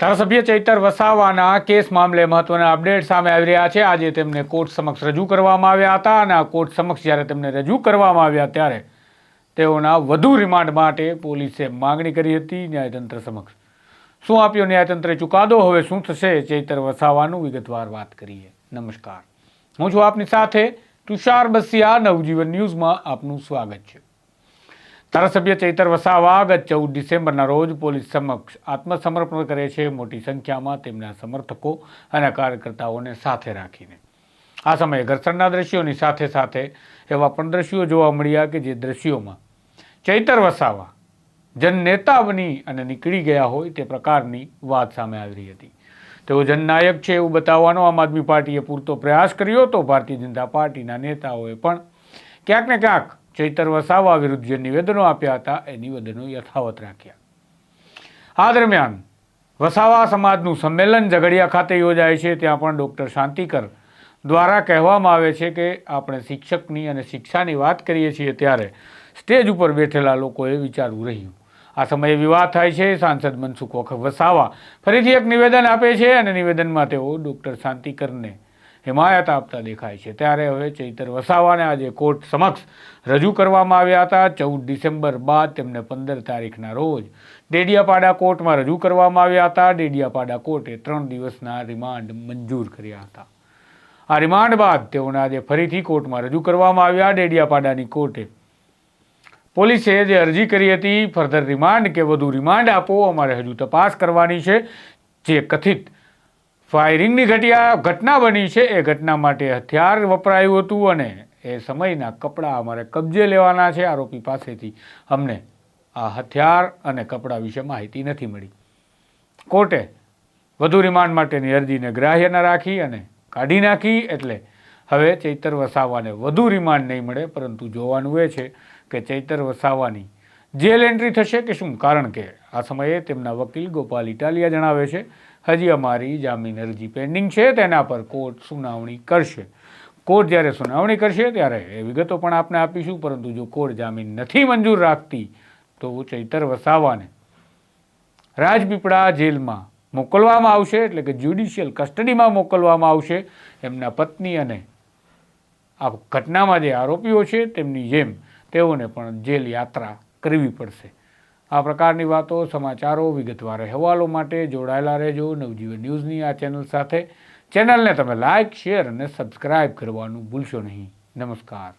ધારાસભ્ય ચૈતર વસાવાના કેસ મામલે મહત્વના અપડેટ સામે આવી રહ્યા છે. આજે તેમને કોર્ટ સમક્ષ રજૂ કરવામાં આવ્યા હતા અને આ કોર્ટ સમક્ષ જ્યારે તેમને રજૂ કરવામાં આવ્યા ત્યારે તેઓના વધુ રિમાન્ડ માટે પોલીસે માગણી કરી હતી ન્યાયતંત્ર સમક્ષ. શું આપ્યો ન્યાયતંત્રે ચુકાદો? હવે શું થશે? ચૈતર વસાવાનું વિગતવાર વાત કરીએ. નમસ્કાર. હું છું આપની સાથે તુષાર બસિયા. નવજીવન ન્યૂઝમાં આપનું સ્વાગત છે. ધારાસભ્ય ચૈતર વસાવા ગત ચૌદ ડિસેમ્બરના રોજ પોલીસ સમક્ષ આત્મસમર્પણ કરે છે. મોટી સંખ્યામાં તેમના સમર્થકો અને કાર્યકર્તાઓને સાથે રાખીને. આ સમયે ઘર્ષણના દ્રશ્યોની સાથે સાથે એવા પણ દ્રશ્યો જોવા મળ્યા કે જે દ્રશ્યોમાં ચૈતર વસાવા જનનેતા બની અને નીકળી ગયા હોય તે પ્રકારની વાત સામે આવી હતી. તેઓ જનનાયક છે એવું બતાવવાનો આમ આદમી પાર્ટીએ પૂરતો પ્રયાસ કર્યો તો ભારતીય જનતા પાર્ટીના નેતાઓએ પણ ક્યાંક ને ક્યાંક ચૈતર વસાવા વિરુદ્ધ જે નિવેદનો આપ્યા હતા, એ નિવેદનો યથાવત રાખ્યા. આ દરમિયાન વસાવા સમાજનું સંમેલન ઝઘડિયા ખાતે યોજાય છે, ત્યાં પણ ડૉક્ટર શાંતિકર દ્વારા કહેવામાં આવે છે કે આપણે શિક્ષકની અને શિક્ષાની વાત કરીએ છીએ ત્યારે સ્ટેજ ઉપર બેઠેલા લોકોએ વિચારવું રહ્યું. આ સમયે વિવાદ થાય છે, સાંસદ મનસુખ વસાવા ફરીથી એક નિવેદન આપે છે અને નિવેદનમાં તેઓ ડૉક્ટર શાંતિકરને હિમાયત આપતા દેખાય છે. ત્યારે હવે ચૈતર વસાવાને આજે કોર્ટ સમક્ષ રજૂ કરવામાં આવ્યા હતા. ચૌદ ડિસેમ્બર બાદ તેમને પંદર તારીખના રોજ ડેડિયાપાડા કોર્ટમાં રજૂ કરવામાં આવ્યા હતા. ડેડિયાપાડા કોર્ટે ત્રણ દિવસના રિમાન્ડ મંજૂર કર્યા હતા. આ રિમાન્ડ બાદ તેઓને આજે ફરીથી કોર્ટમાં રજૂ કરવામાં આવ્યા. ડેડિયાપાડાની કોર્ટે પોલીસે જે અરજી કરી હતી, ફર્ધર રિમાન્ડ કે વધુ રિમાન્ડ આપો, અમારે હજુ તપાસ કરવાની છે. જે કથિત ફાયરિંગની ઘટિયા ઘટના બની છે, એ ઘટના માટે હથિયાર વપરાયું હતું અને એ સમયના કપડાં અમારે કબજે લેવાના છે, આરોપી પાસેથી અમને આ હથિયાર અને કપડાં વિશે માહિતી નથી મળી. કોર્ટે વધુ રિમાન્ડ માટેની અરજીને ગ્રાહ્ય ન રાખી અને કાઢી નાખી, એટલે હવે ચૈતર વસાવાને વધુ રિમાન્ડ નહીં મળે, પરંતુ જોવાનું એ છે કે ચૈતર વસાવાની જેલ એન્ટ્રી થશે કે શું? કારણ કે આ સમયે તેમના વકીલ ગોપાલ ઇટાલિયા જણાવે છે હજી અમારી જામીન અરજી પેન્ડિંગ છે તેના પર કોર્ટ સુનાવણી કરશે. કોર્ટ જ્યારે સુનાવણી કરશે, ત્યારે એ વિગતો પણ આપને આપીશું, પરંતુ જો કોર્ટ જામીન નથી મંજૂર રાખતી, તો ચૈતર વસાવાને રાજપીપળા જેલમાં મોકલવામાં આવશે, એટલે કે જ્યુડિશિયલ કસ્ટડીમાં મોકલવામાં આવશે. એમના પત્ની અને આ ઘટનામાં જે આરોપીઓ છે, તેમની જેમ તેઓને પણ જેલ યાત્રા કરવી પડશે. આ પ્રકારની વાતો સમાચારો, વિગતવાર અહેવાલો માટે જોડાયેલા રહેજો. નવજીવન ન્યૂઝની આ ચેનલ સાથે. ચેનલને તમે લાઇક શેર અને સબસ્ક્રાઇબ કરવાનું ભૂલશો નહીં. નમસ્કાર.